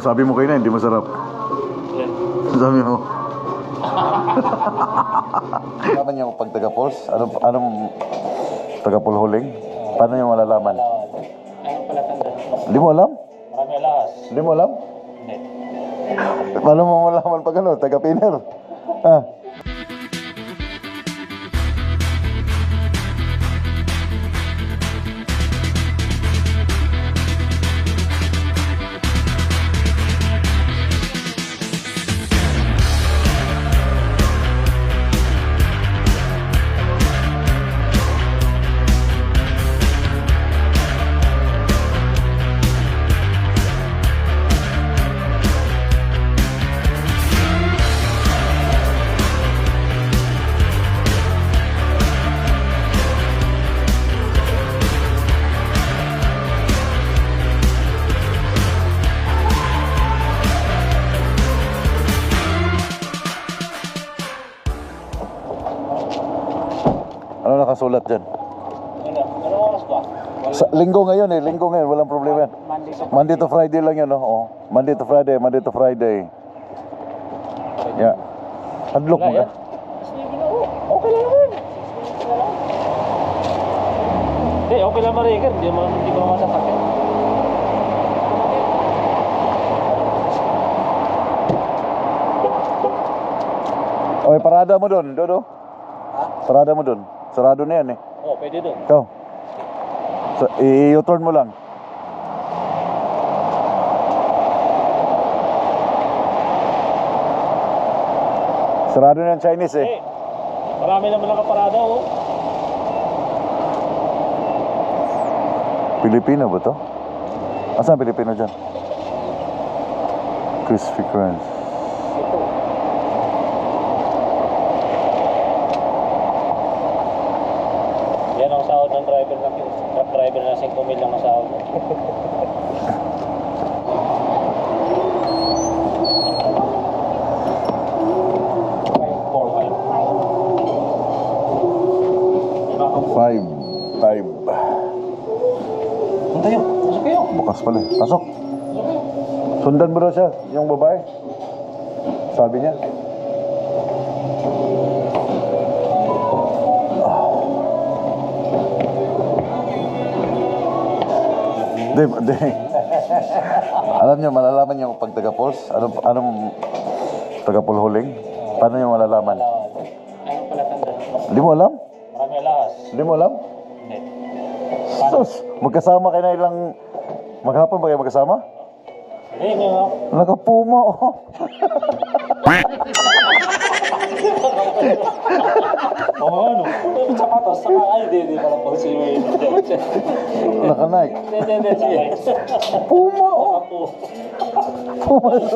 sabi mo kayo na, hindi masarap. Yan. Sabi mo. Malaman niyo pag taga-Pols? Anong, anong taga-Pulhuling? Paano niyo malalaman? Ano pala tanda? Hindi mo alam? Marami alas. Hindi mo alam? Hindi. Paano mo malaman pag ano, taga-Piner? Ah. Nakasulat dyan? Ba? Sa, linggo ngayon eh, linggo ngayon, walang problema yan. Monday to Friday lang yan, no? Oh. Monday to Friday, Monday to Friday. Yeah. Hadlock mo ka. yan. Na oh. Okay lang naman. Hindi, okay lang marigan. Hindi mo hindi mo masasakit. Okay, parada mo doon, Dodo. Ha? Parada mo doon. Sarado na yan eh. Oh, pwede doon. Ikaw. So, i-turn mo lang. Sarado na yung Chinese eh. Eh, marami naman nakaparada oh. Pilipino ba to? Asan Pilipino dyan? Crispy Crunch. Ito. Yan ang sahod ng driver ng truck driver na 5 mil lang ang sahod mo. Four, five. Five. Five. Punta yun. Pasok kayo. Bukas pala eh. Pasok. Sundan mo daw siya, yung babae. Sabi niya. Hindi, hindi. Alam niyo, malalaman niyo pag taga-Pols? Anong, anong taga-Pulhuling? Paano niyo malalaman? Hindi mo alam? Marami alas. Hindi mo alam? Hindi. Sus, magkasama kayo na ilang... Maghapon ba kayo magkasama? Hindi. Nakapuma, oh. Ano? Sapatos, saka, ay, hindi, hindi pala pang si Naka-Nike. Hindi, hindi, hindi, sige. Puma, oh. Puma. Eh.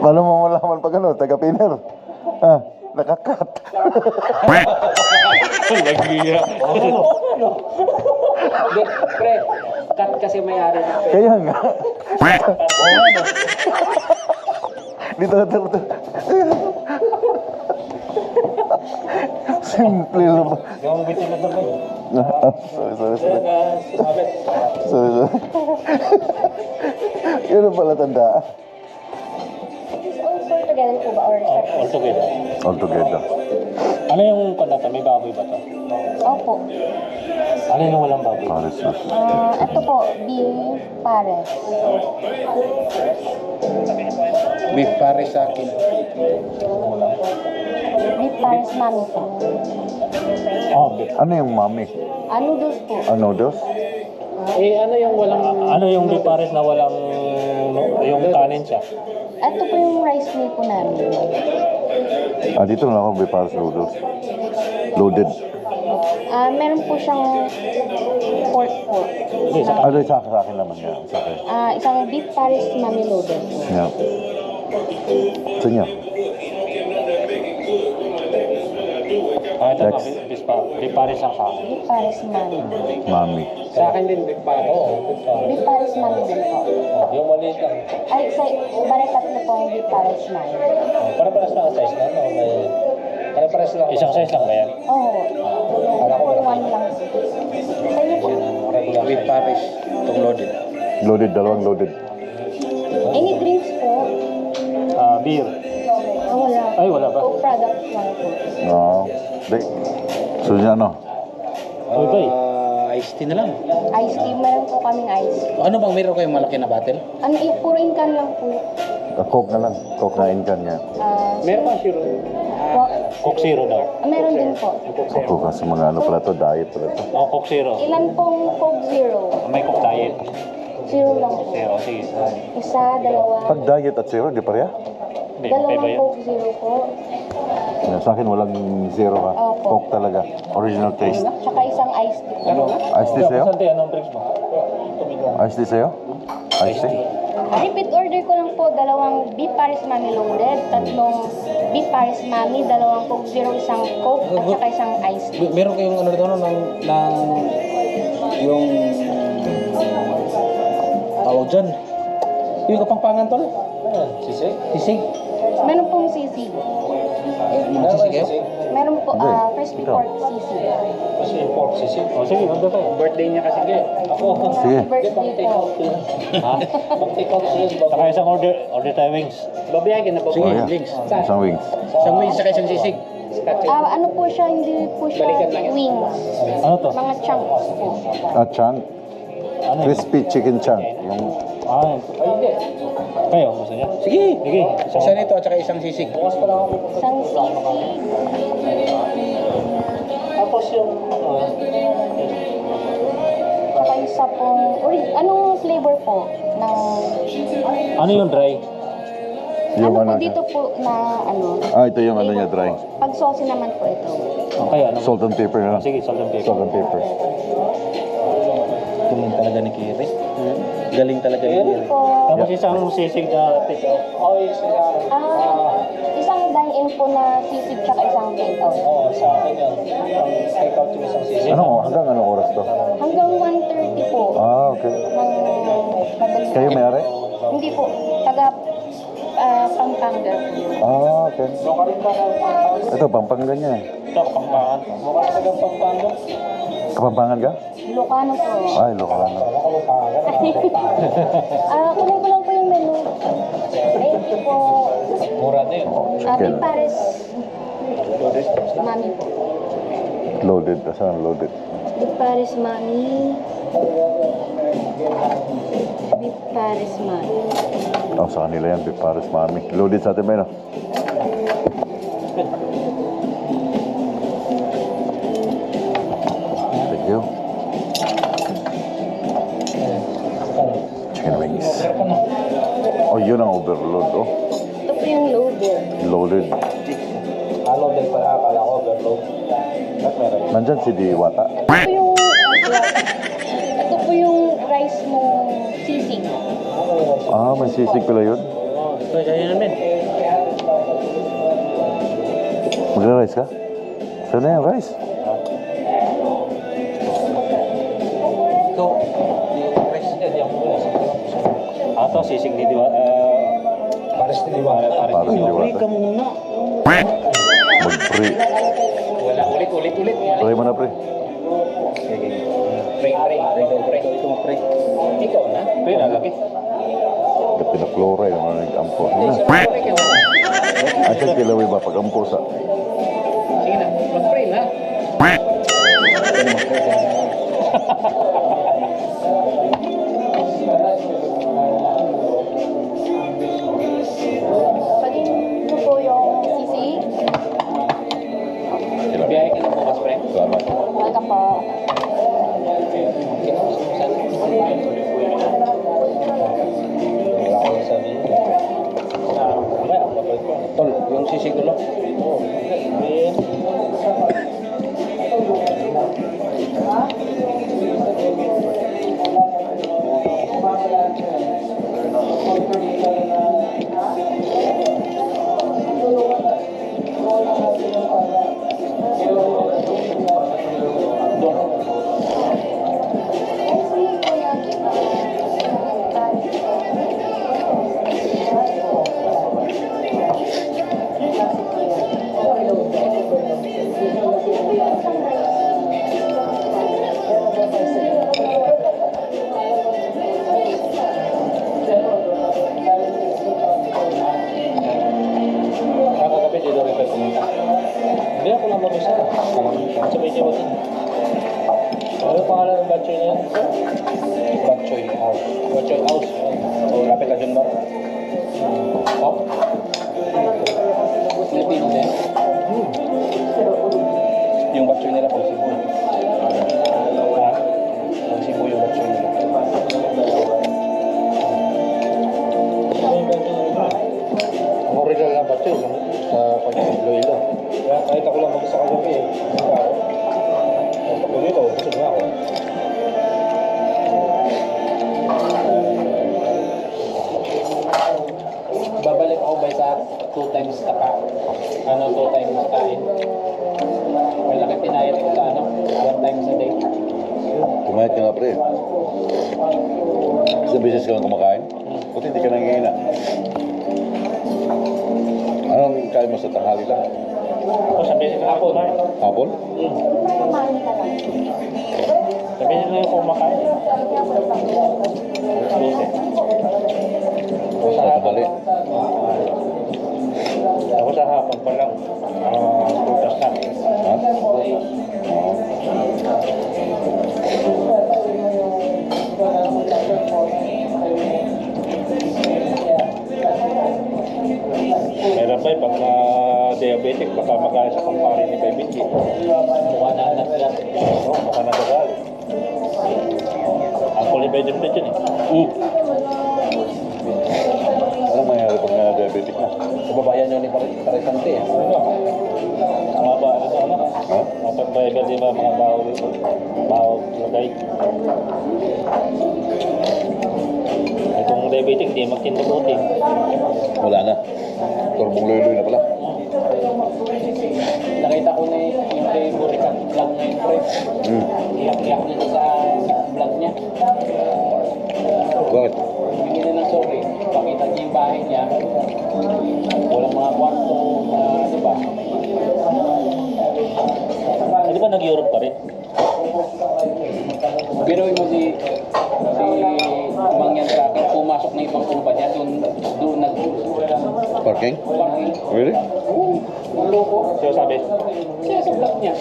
Paano mo malaman pag ano, taga-Piner? Ah, nakakat. Nagiya. Hindi, pre, cut kasi may-ari na. Kaya nga. Oo, ano? Dito, dito, dito. Simple lang. Yung bitin na Ah, sorry, sorry, sorry. Sorry, sorry. Yun ang pala tanda. All together po ba or separate? All together. All together. Ano yung kanata? May baboy ba to? Opo. Ano yung walang baboy? Ah, Jesus. Ah, ito po, beef pares. Beef pare sa akin. Beef pares mami po. Oh. Ano yung mami? Ah, noodles po. Ano dos? Eh, ano yung walang... Ano yung pares na walang yung kanin siya? Ito po yung rice meal po namin. Ah, dito na ako, Biparas noodles. Loaded. Ah, meron po siyang pork po. Hindi, sa Ano, sa akin, sa akin naman yan. Sa akin. Ah, isang beef pares mami loaded. Yeah. Sa inyo? Ito Next. beef, beef, pa- beef pares lang sa akin. Beef pares mami. Mami. Sa akin din, beef pare. Oo, beef pares. Beef pares mami din po. Oh, yung maliit lang. Ay, sa, balik tatlo po ang beef pares mami. Para-paras lang ang size na, no? May... Pare-pares lang. Isang size lang ba yan? Oo. Oh, for one lang. Sa inyo po. Beef pares. Itong loaded. Loaded, dalawang loaded. Any drinks po? Ah, beer. Ah, wala. Ay, wala ba? Coke product lang po. Oo. Di. So niya ano? Uy, bay. Ah, iced tea na lang. Ice tea, meron po kaming ice. Ano bang meron kayong malaki na bottle? Ano, eh, puro incan lang po. Ah, Coke na lang. Coke na incan niya. Ah, Meron ba sure? po, Coke Zero daw. ah, meron din po. Coke Zero. Coke kasi mga ano pala to, diet pala to. Oh, Coke Zero. Ilan pong Coke Zero? May Coke Diet. Zero lang po. Zero, sige. Isa, dalawa. Pag diet at zero, di pareha? Dalawang yun? Coke Zero po. Sa akin walang zero ha. Opo. Coke talaga. Original taste. Tsaka isang iced tea. Iced tea sa'yo? Sante, anong drinks mo? Iced tea sa'yo? Iced tea? Repeat order ko lang po, dalawang beef Paris Mami loaded, tatlong beef Paris Mami, dalawang Coke Zero, isang Coke, at saka isang iced tea. Mer- Meron kayong ano doon ng, ng yung tawag dyan. Yung kapangpangan tol. Sisig? Sisig. Meron pong sisig. Yung sisig kayo? Meron po, ah, crispy pork sisig. Kasi pork sisig. Oh, sige, magda tayo. Birthday niya kasi kayo. Ako. Sige. Birthday po. Ha? Pag-take out siya. Saka isang order, order tayo wings. Babayagan na po. Sige, links. Isang wings. Isang wings saka isang sisig. Ah, ano po siya, hindi po siya wings. Ano to? Mga chunks po. At chunk. Ano yun? Crispy chicken chunk. Yung Ah, kayo, gusto niya? Sige. Sige, Isa isang nito at saka isang sisig. Isang sisig. Tapos yung, ah, Tsaka isa pong, ori- anong flavor po ng, ano yung dry? yung ano po ano. dito po na, ano, Ah, ito yung ano niya dry. pag saucy naman po ito. Okay, ano? Salt and pepper na. Ah, Sige, salt and pepper. Salt and pepper. Galing talaga ni Kiri. Galing talaga ni Kiri. Po, Tapos isang sisig na take out. Oh, yes, ah, isang dine-in po na sisig tsaka isang take-out. Oo, sa akin yan. Take out yung isang sisig. Ano, hanggang anong oras to? Hanggang 1.30 po. Ah, okay. Ng madaling Kayo may-ari? Hindi po. Taga ah, Pampanga. Ah, okay. Ito, Pampanga niya eh. Ito, pangpangan. Mukha sa tagang pangpangan. Kapampangan ka? Ilocano po. Ay, lokal na. Ah, kunin ko lang po yung menu. Thank you po. Mura din. Oh, Ah, chicken. Big Paris. Mami po. Loaded. Asan loaded? Big Paris Mami. Big Paris Mami. Oh, sa kanila yan. Beef Paris Mami. Loaded sa atin ba yun? ah? Overload. Oh, Ito po yung loaded. loaded. Halo din pala akala ko, overload. Nandyan si Diwata. Ito po yung... Ito po yung rice mo sisig. Ah, may sisig pala yun. Ito kaya namin. Magra-rice ka? Saan na yung rice? Ikaw. Yung rice. Ah, ito, sisig ni Diwa. Uh, Paris ni Diwa. Paris Para si Uri Diwata. ka muna. Mag-pre. Wala, ulit, ulit, ulit. Try mo na, pre. Pre, pre, pre, pre. Ito mo, pre. Ikaw na. Pre, lalaki. Ito pinaklora yung mga nag-ampo. Sige na. Pre, ikaw na. Asan kilawi ba pag-ampo sa... Sige na, mag-pre na. Pagin yung sisig Ah, sa pag-iloilo. Kahit ako lang mag-isa kagabi eh. Hapon? Sabihin na yung kumakain. Sa tanghali? Ako sa hapon pa lang. Ah, prutas na. Ha? Ah. Meron pa eh, pag na diabetic, baka magkaya sa kumpare ni Baby G. bayagal, di ba, mga baho dito. Baho, lagay. Itong diabetic, di magtindubuti. Wala na. Turbong luloy ba nag-Europe pa rin? Biruin mo si si Mangyan Tracker, pumasok na ibang kumpanya, doon doon nag Parking? parking. Really? Ang loko. Siya sabi, Siya sa vlog niya.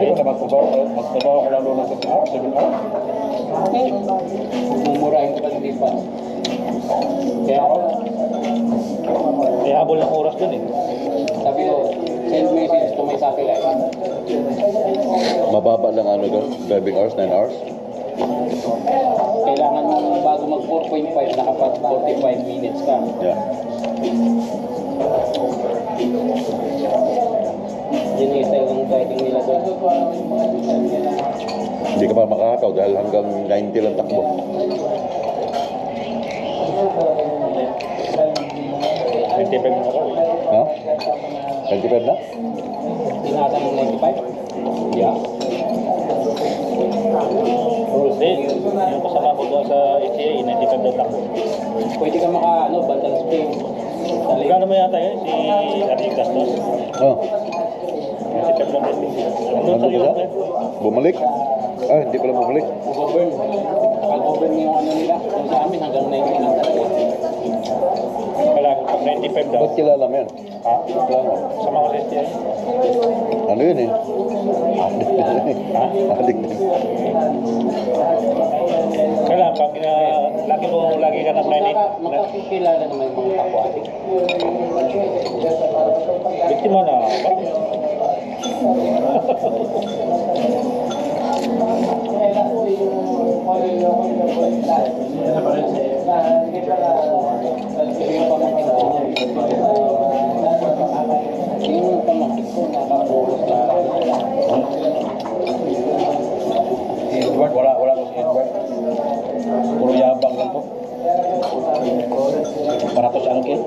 Ko na magtrabaho, magtrabaho ko lang doon sa 7 hours. Eh, mumurahin ka pa hindi pa. Kaya ako, May habol ng oras dun eh. sabi ko, send message to my satellite. Mababa lang ano doon? Driving hours? 9 hours? Kailangan mo bago mag 4.5, nakapag 45 minutes ka. Yeah. Yun yung style ng driving nila doon. Hindi ka pa makakataw dahil hanggang 90 lang takbo. Nagtipid na ako eh. Ha? 25 na? Tinatan ng 95? Yeah. Hindi, yung kasama ko doon sa ACA, 95 daw takbo. Pwede ka maka, ano, bandang Spain. Gano'n mo yata yun, si Ariel Gastos? Oh. Si Pep. Nandun sa Ano ba eh. Bumalik? Ah, hindi pala bumalik. Govern. Naka-govern yung ano nila. Yung sa amin hanggang 90 lang talaga. Kailangan pag 95 daw. Ba't kilala mo yan? Ha? Kilala? Sa mga STI. Ano yun eh? Adik din. Ha? Adik din. Kailangan pag uh, lagi mo, lagi ka ng 90. Maka, makakikilala naman yung mga kapwa. Biktima na. Na. Edward, wala, wala ko si Edward. Puro yabang lang po. Para to sa angkin.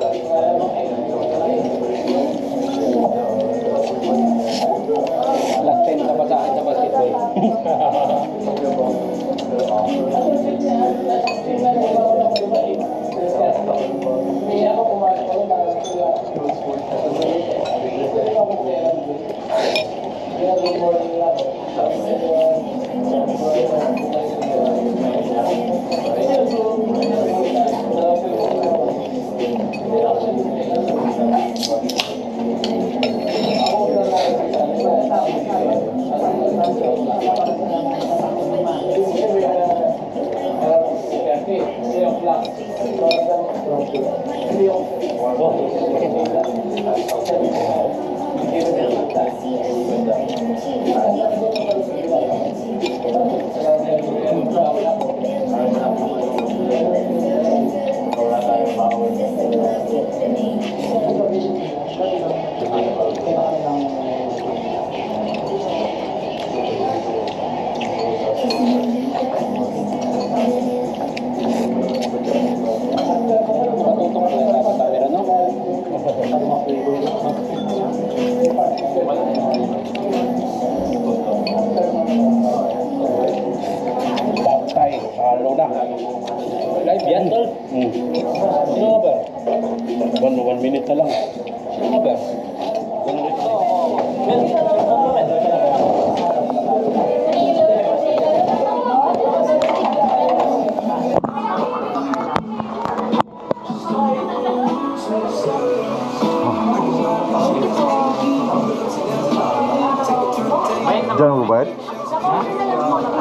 Diyan mo ba?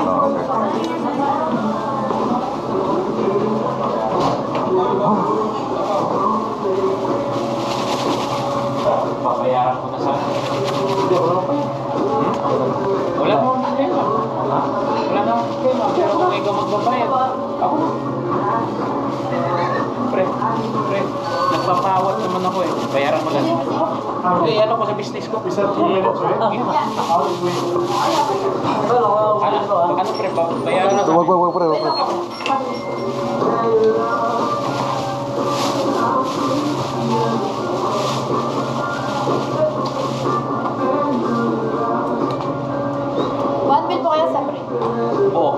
Ah, okay. Na sa... Hindi, wala pa. Wala na. Wala na. Pero kung ikaw magbabayad, Bayaran mo lang. Eh, ano ko sa business ko? Isa two minutes, eh. Ano, ano pre, ba- bayaran na Wag, wag, wag, pre, wag, pre. One bill po kayo sa pre. Oo.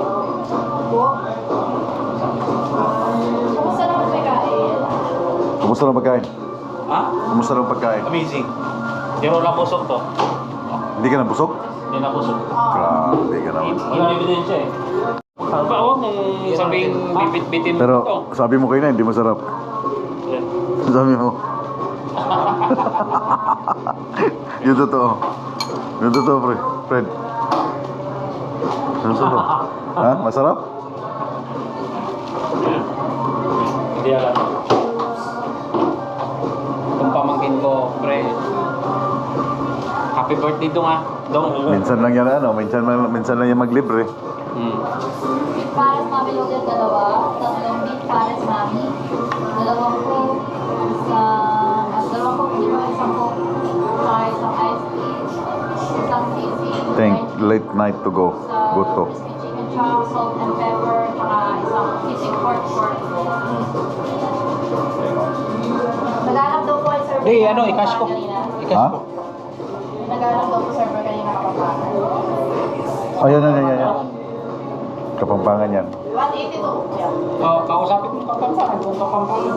Kumusta naman may kain? Kumusta lang pagkain? Ha? Kumusta lang pagkain? Amazing. Zero lang busog to. Hindi ka nabusog? Hindi na busog. Grabe ka naman. Walang ebidensya eh. Ba, huwag mong sabihin bibit-bitin mo to. Pero sabi mo kayo na, hindi masarap. Sabi mo. yung totoo. Yung totoo, pre. Fred. Yung totoo. ha? Masarap? Hindi alam. Birthday dong ah. Dong. Minsan lang yan, ano? Minsan, lang- minsan lang yan maglibre. Hmm. Beef pares mami loaded dalawa, tatlong beef pares mami, dalawang coke, isang, ah, dalawang di ba? Isang coke, saka isang iced tea, isang sisig, Think, fried late night to go. sa Good to. crispy chicken chop, salt and pepper, tsaka isang sisig pork pork. Naghanap daw po ay server. Di, na ano, i-cash ko. Ha? ko. Naghanap daw po server kanina kapapatan. Ayan, yan, yan, yan. Kapampangan yan. 182. Yeah. Oh, kausapin mo kapampangan. Kung kapampangan.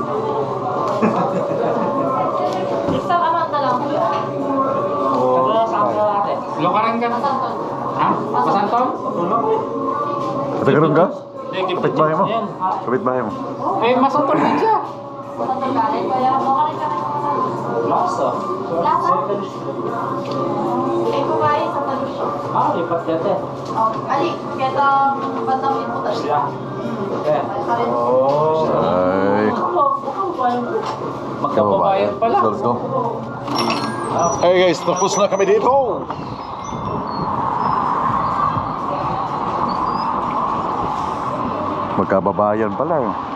Isang amount na lang po yan. Lokaran ka na. Masanton. Ha? Masanton? Patagaroon ka? Hindi, Kapit bahay mo? Kapit bahay mo? Eh, masanton din siya. Masanton galing. Kaya mo ka rin kami. Lasa. Lasa? Ay, kumain sa talush. Ah, lipat dati. Oh, ali, kaya ito, bandang liputan. Kaya. Karin. Ay. Magkababayan pala. Let's go. Hey guys, tapos na kami dito. Magkababayan pala. eh.